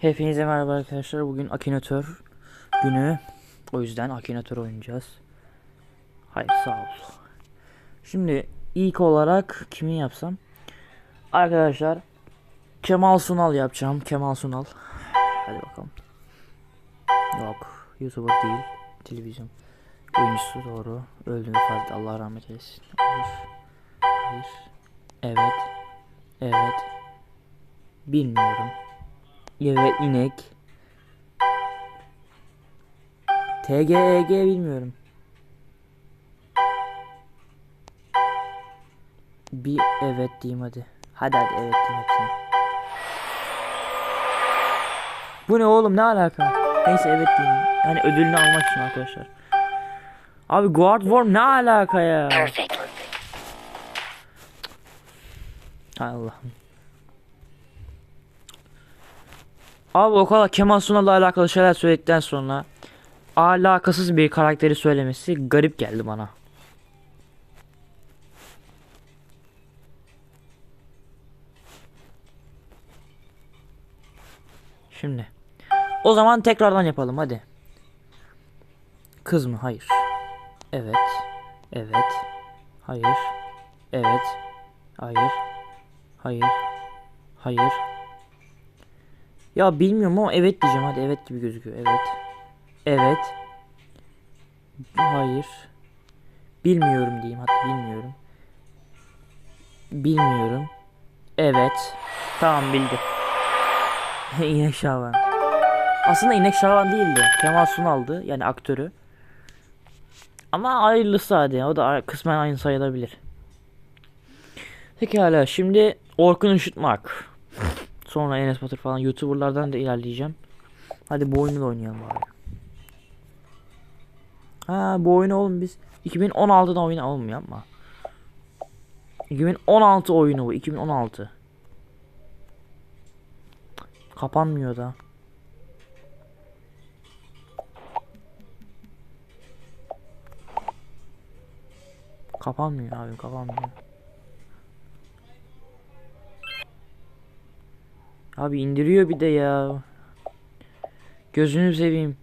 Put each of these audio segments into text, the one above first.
Hepinize merhaba arkadaşlar. Bugün Akinator günü. O yüzden Akinator oynayacağız. Hayır sağ ol. Şimdi ilk olarak kimi yapsam? Arkadaşlar Kemal Sunal yapacağım. Kemal Sunal. Hadi bakalım. Yok. YouTuber değil. Televizyon. Oyuncusu doğru. Öldü vefat. Allah rahmet eylesin. Hayır. Hayır. Evet. Evet. Bilmiyorum. Evet inek. TGEG bilmiyorum. Bir evet diyeyim hadi. Hadi hadi evet diyeyim hepsine. Bu ne oğlum ne alaka? Neyse evet diyeyim. Yani ödülünü almak için arkadaşlar. Abi Guard Worm ne alaka ya? Allah'ım. Abi o kadar Kemal Sunal'la alakalı şeyler söyledikten sonra alakasız bir karakteri söylemesi garip geldi bana. Şimdi. O zaman tekrardan yapalım hadi. Kız mı? Hayır. Evet. Evet. Hayır. Evet. Hayır. Hayır. Hayır. Ya bilmiyorum ama evet diyeceğim hadi evet gibi gözüküyor. Evet. Evet. Hayır. Bilmiyorum diyeyim hatta bilmiyorum. Bilmiyorum. Evet. Tamam bildi. İnek Şaban. Aslında İnek Şaban değildi. Kemal Sunal'dı yani aktörü. Ama hayırlısı hadi. O da kısmen aynı sayılabilir. Pekala şimdi Orkun Işıtmak. Sonra Enes Batur falan YouTuber'lardan da ilerleyeceğim. Hadi bu oyunu da oynayalım bari. Ha bu oyunu oğlum biz 2016'da oyunu oğlum yapma. 2016 oyunu bu 2016. Kapanmıyor da. Kapanmıyor abi kapanmıyor. Abi indiriyor bir de ya. Gözünü seveyim.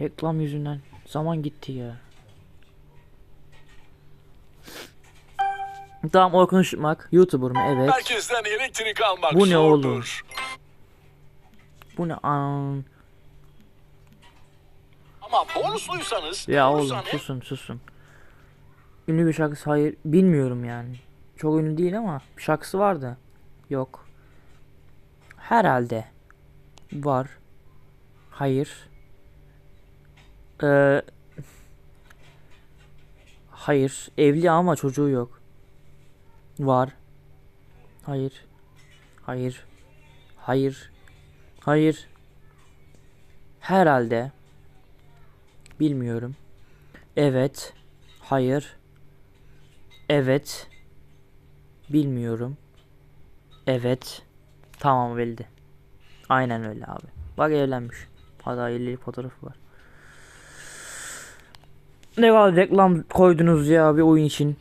Reklam yüzünden zaman gitti ya. Tamam Orkun Işıtmak. YouTuber mı? Evet. Merkezden elektrik almak Bu ne zordur. oğlum? Bu ne? An... Ama bonusluysanız Ya oğlum ne? susun susun. Ünlü bir şarkısı hayır bilmiyorum yani. Çok ünlü değil ama şarkısı vardı. Yok. Herhalde. Var. Hayır. Ee, hayır. Evli ama çocuğu yok. Var. Hayır. Hayır. Hayır. Hayır. Herhalde. Bilmiyorum. Evet. Hayır. Evet. Bilmiyorum. Evet. Tamam bildi. Aynen öyle abi. Bak evlenmiş. Hatta evlilik fotoğrafı var. Ne kadar reklam koydunuz ya bir oyun için.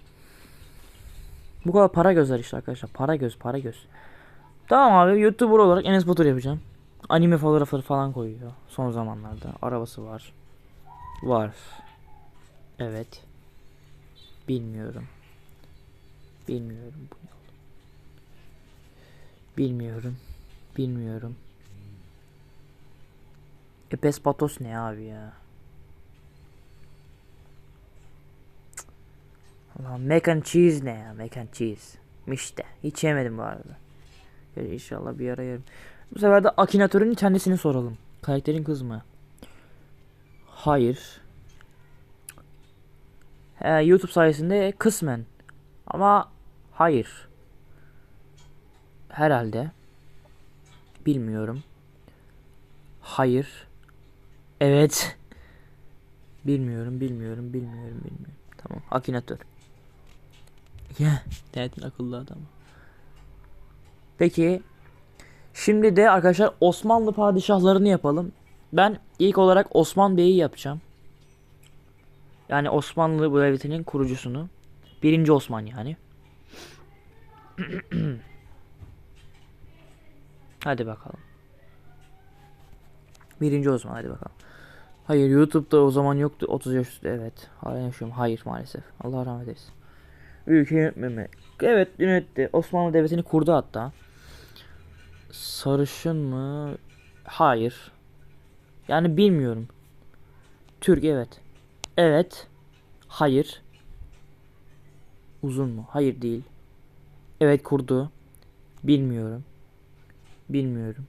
Bu kadar para gözler işte arkadaşlar. Para göz, para göz. Tamam abi YouTuber olarak Enes Batur yapacağım. Anime fotoğrafları falan koyuyor son zamanlarda. Arabası var. Var. Evet. Bilmiyorum. Bilmiyorum. Bu ne? Bilmiyorum. Bilmiyorum. Epes patos ne abi ya? Allah mac and cheese ne ya? Mac and cheese. İşte. Hiç yemedim bu arada. Böyle inşallah bir ara yerim. Bu sefer de Akinator'un kendisini soralım. Karakterin kız mı? Hayır. He, YouTube sayesinde kısmen. Ama hayır. Herhalde. Bilmiyorum. Hayır. Evet. Bilmiyorum, bilmiyorum, bilmiyorum, bilmiyorum. Tamam, Akinator. Ya, devletin akıllı adamı. Peki. Şimdi de arkadaşlar Osmanlı padişahlarını yapalım. Ben ilk olarak Osman Bey'i yapacağım. Yani Osmanlı devletinin kurucusunu. Birinci Osman yani. Hadi bakalım. Birinci o zaman hadi bakalım. Hayır YouTube'da o zaman yoktu 30 yaş üstü evet. Hala yaşıyorum. Hayır maalesef. Allah rahmet eylesin. Ülke yönetmemi. Evet yönetti. Osmanlı Devleti'ni kurdu hatta. Sarışın mı? Hayır. Yani bilmiyorum. Türk evet. Evet. Hayır. Uzun mu? Hayır değil. Evet kurdu. Bilmiyorum. Bilmiyorum.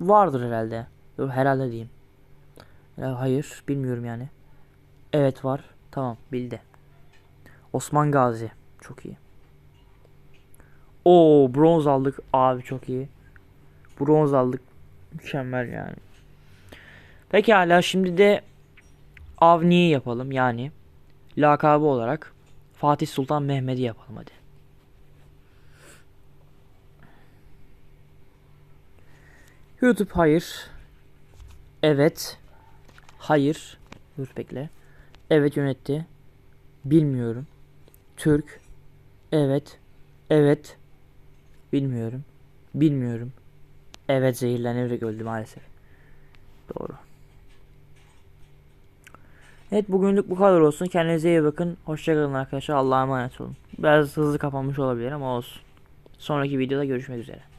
Vardır herhalde. Yok herhalde diyeyim. Ya hayır bilmiyorum yani. Evet var. Tamam bildi. Osman Gazi. Çok iyi. Oo bronz aldık. Abi çok iyi. Bronz aldık. Mükemmel yani. Pekala şimdi de Avni'yi yapalım yani. Lakabı olarak Fatih Sultan Mehmet'i yapalım hadi. YouTube hayır. Evet. Hayır. Dur bekle. Evet yönetti. Bilmiyorum. Türk. Evet. Evet. Bilmiyorum. Bilmiyorum. Evet zehirlenerek öldü maalesef. Doğru. Evet bugünlük bu kadar olsun. Kendinize iyi bakın. Hoşçakalın arkadaşlar. Allah'a emanet olun. Biraz hızlı kapanmış olabilir ama olsun. Sonraki videoda görüşmek üzere.